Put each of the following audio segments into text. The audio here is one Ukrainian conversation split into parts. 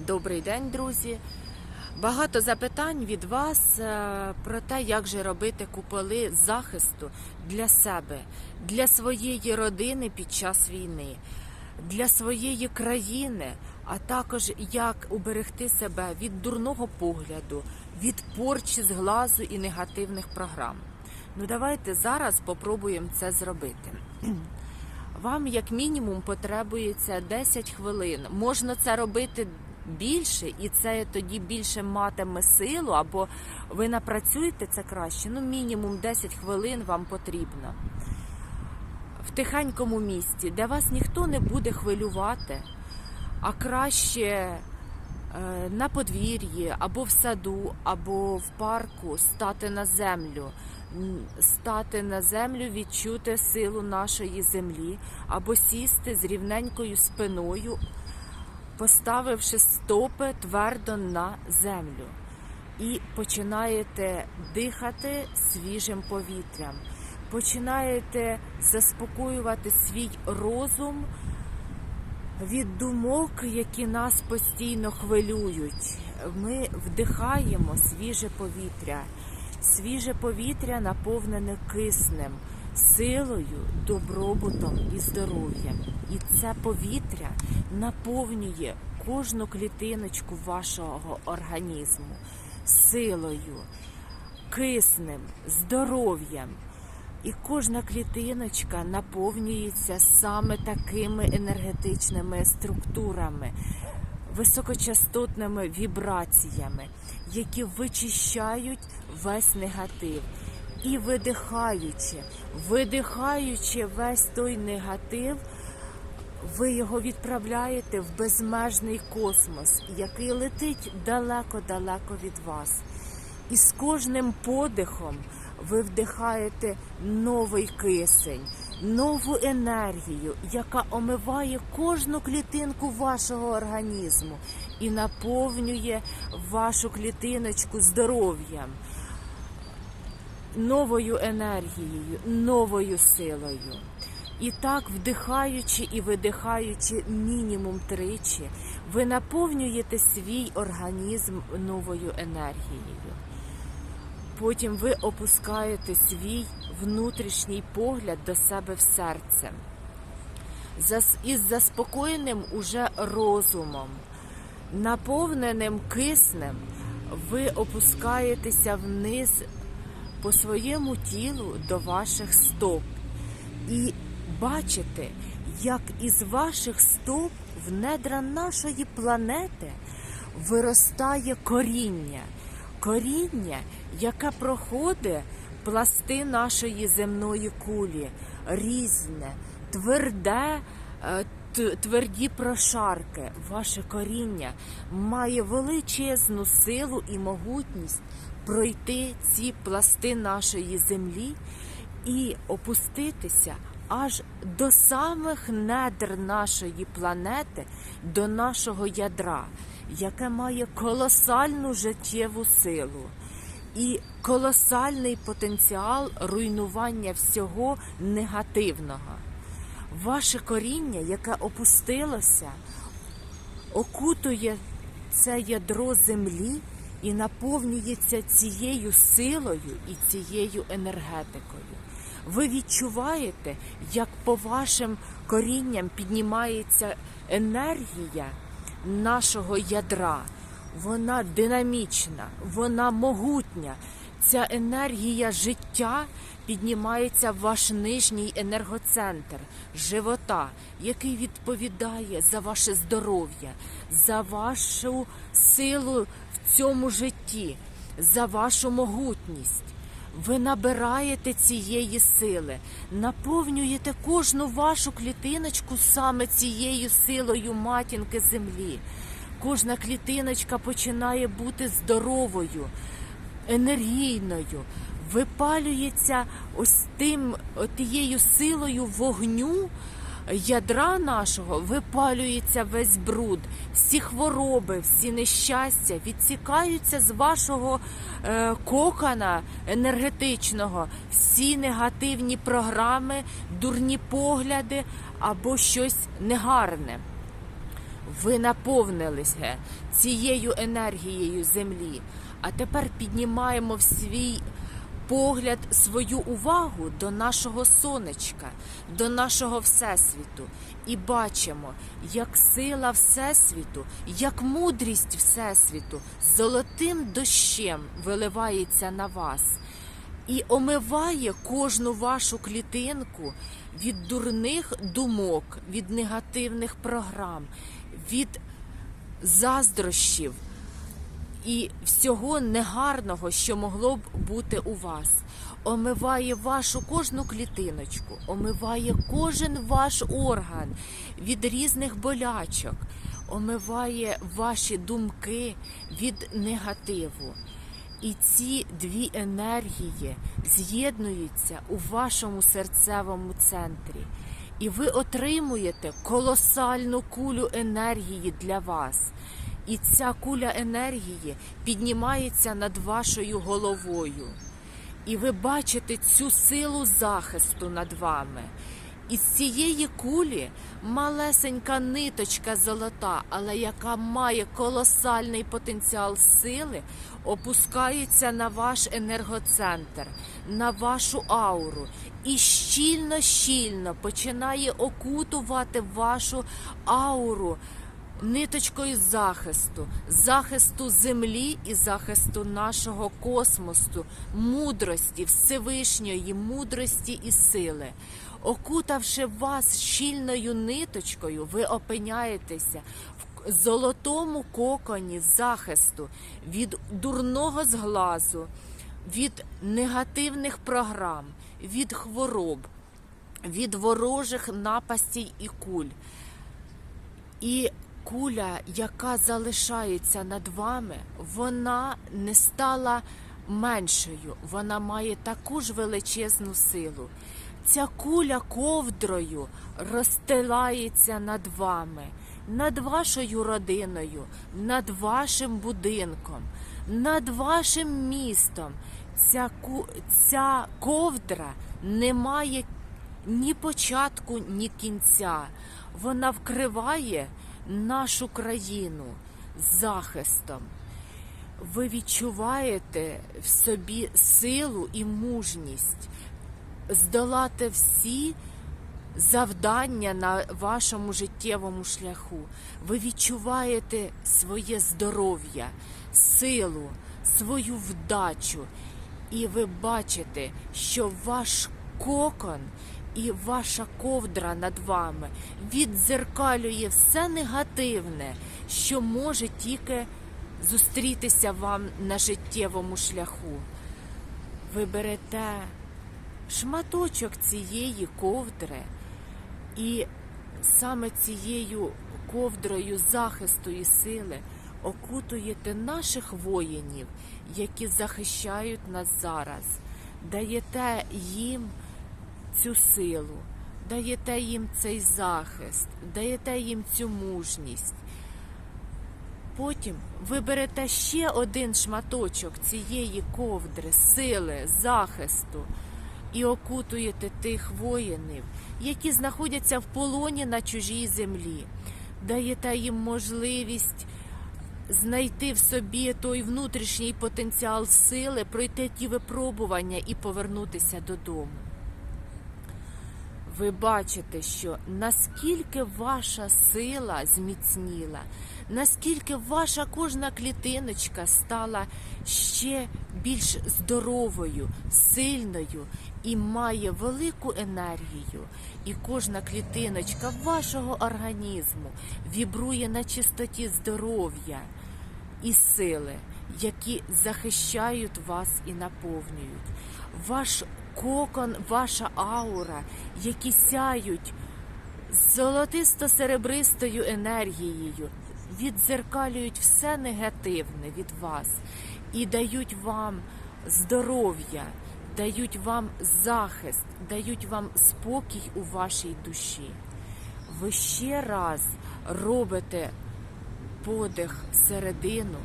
Добрий день, друзі. Багато запитань від вас е, про те, як же робити куполи захисту для себе, для своєї родини під час війни, для своєї країни, а також як уберегти себе від дурного погляду, від порчі з глазу і негативних програм. Ну давайте зараз попробуємо це зробити. Вам як мінімум потребується 10 хвилин. Можна це робити більше, і це тоді більше матиме силу, або ви напрацюєте це краще. Ну, мінімум 10 хвилин вам потрібно. В тихенькому місці, де вас ніхто не буде хвилювати, а краще е, на подвір'ї, або в саду, або в парку стати на землю. Стати на землю, відчути силу нашої землі, або сісти з рівненькою спиною, поставивши стопи твердо на землю. І починаєте дихати свіжим повітрям, починаєте заспокоювати свій розум від думок, які нас постійно хвилюють. Ми вдихаємо свіже повітря. Свіже повітря наповнене киснем, силою, добробутом і здоров'ям. І це повітря наповнює кожну клітиночку вашого організму силою, киснем, здоров'ям. І кожна клітиночка наповнюється саме такими енергетичними структурами, високочастотними вібраціями, які вичищають весь негатив. І видихаючи, видихаючи весь той негатив, ви його відправляєте в безмежний космос, який летить далеко-далеко від вас. І з кожним подихом ви вдихаєте новий кисень, нову енергію, яка омиває кожну клітинку вашого організму і наповнює вашу клітиночку здоров'ям, новою енергією, новою силою. І так, вдихаючи і видихаючи мінімум тричі, ви наповнюєте свій організм новою енергією. Потім ви опускаєте свій внутрішній погляд до себе в серце. Із заспокоєним уже розумом, наповненим киснем, ви опускаєтеся вниз по своєму тілу до ваших стоп. І бачите, як із ваших стоп в недра нашої планети виростає коріння. Коріння, яке проходить пласти нашої земної кулі, різне, тверде, е, тверді прошарки. Ваше коріння має величезну силу і могутність пройти ці пласти нашої землі і опуститися аж до самих недр нашої планети, до нашого ядра, яке має колосальну життєву силу і колосальний потенціал руйнування всього негативного. Ваше коріння, яке опустилося, окутує це ядро землі і наповнюється цією силою і цією енергетикою. Ви відчуваєте, як по вашим корінням піднімається енергія нашого ядра. Вона динамічна, вона могутня. Ця енергія життя піднімається в ваш нижній енергоцентр живота, який відповідає за ваше здоров'я, за вашу силу цьому житті, за вашу могутність. Ви набираєте цієї сили, наповнюєте кожну вашу клітиночку саме цією силою матінки землі. Кожна клітиночка починає бути здоровою, енергійною, випалюється ось тим тією силою вогню ядра нашого, випалюється весь бруд, всі хвороби, всі нещастя відсікаються з вашого е, кокона енергетичного, всі негативні програми, дурні погляди або щось негарне. Ви наповнилися цією енергією землі. А тепер піднімаємо в свій погляд свою увагу до нашого сонечка, до нашого всесвіту, і бачимо, як сила всесвіту, як мудрість всесвіту золотим дощем виливається на вас і омиває кожну вашу клітинку від дурних думок, від негативних програм, від заздрощів і всього негарного, що могло б бути у вас. Омиває вашу кожну клітиночку, омиває кожен ваш орган від різних болячок, омиває ваші думки від негативу. І ці дві енергії з'єднуються у вашому серцевому центрі. І ви отримуєте колосальну кулю енергії для вас. І ця куля енергії піднімається над вашою головою. І ви бачите цю силу захисту над вами. Із цієї кулі малесенька ниточка золота, але яка має колосальний потенціал сили, опускається на ваш енергоцентр, на вашу ауру і щільно-щільно починає окутувати вашу ауру ниточкою захисту, захисту землі і захисту нашого космосу, мудрості, Всевишньої мудрості і сили. Окутавши вас щільною ниточкою, ви опиняєтеся в золотому коконі захисту від дурного зглазу, від негативних програм, від хвороб, від ворожих напастей і куль. І куля, яка залишається над вами, вона не стала меншою, вона має таку ж величезну силу. Ця куля ковдрою розстилається над вами, над вашою родиною, над вашим будинком, над вашим містом. Ця. Ця ковдра не має ні початку, ні кінця. Вона вкриває нашу країну захистом. Ви відчуваєте в собі силу і мужність здолати всі завдання на вашому життєвому шляху. Ви відчуваєте своє здоров'я, силу, свою вдачу, і ви бачите, що ваш кокон і ваша ковдра над вами віддзеркалює все негативне, що може тільки зустрітися вам на життєвому шляху. Ви берете шматочок цієї ковдри, і саме цією ковдрою захисту і сили окутуєте наших воїнів, які захищають нас зараз, даєте їм цю силу, даєте їм цей захист, даєте їм цю мужність. Потім ви берете ще один шматочок цієї ковдри, сили, захисту і окутуєте тих воїнів, які знаходяться в полоні на чужій землі, даєте їм можливість знайти в собі той внутрішній потенціал сили, пройти ті випробування і повернутися додому. Ви бачите, що наскільки ваша сила зміцніла, наскільки ваша кожна клітиночка стала ще більш здоровою, сильною і має велику енергію. І кожна клітиночка вашого організму вібрує на чистоті здоров'я і сили, які захищають вас і наповнюють. Ваш кокон, ваша аура, які сяють золотисто-серебристою енергією, віддзеркалюють все негативне від вас і дають вам здоров'я, дають вам захист, дають вам спокій у вашій душі. Ви ще раз робите подих середину,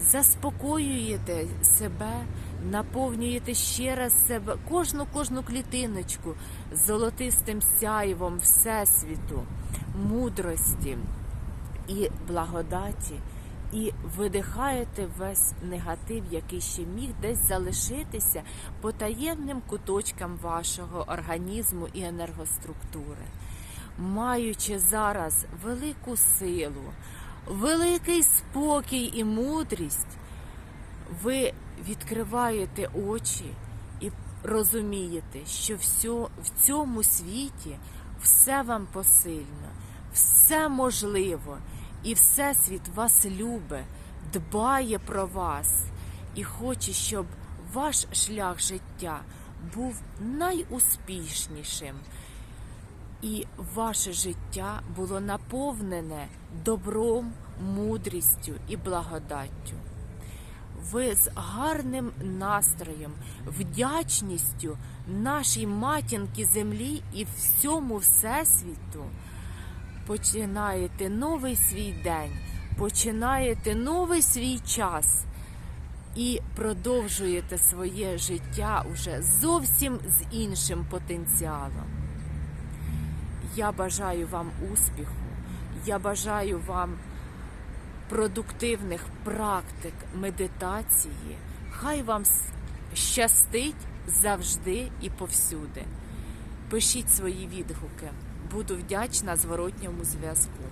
заспокоюєте себе, наповнюєте ще раз себе, кожну кожну клітиночку золотистим сяйвом Всесвіту, мудрості, і благодаті, і видихаєте весь негатив, який ще міг десь залишитися по таємним куточкам вашого організму і енергоструктури. Маючи зараз велику силу, великий спокій і мудрість, ви відкриваєте очі і розумієте, що всьо, в цьому світі все вам посильно, все можливо, і Всесвіт вас любить, дбає про вас і хоче, щоб ваш шлях життя був найуспішнішим. І ваше життя було наповнене добром, мудрістю і благодаттю. Ви з гарним настроєм, вдячністю нашій матінки землі і всьому всесвіту починаєте новий свій день, починаєте новий свій час і продовжуєте своє життя уже зовсім з іншим потенціалом. Я бажаю вам успіху, я бажаю вам продуктивних практик медитації. Хай вам щастить завжди і повсюди. Пишіть свої відгуки. Буду вдячна зворотньому зв'язку.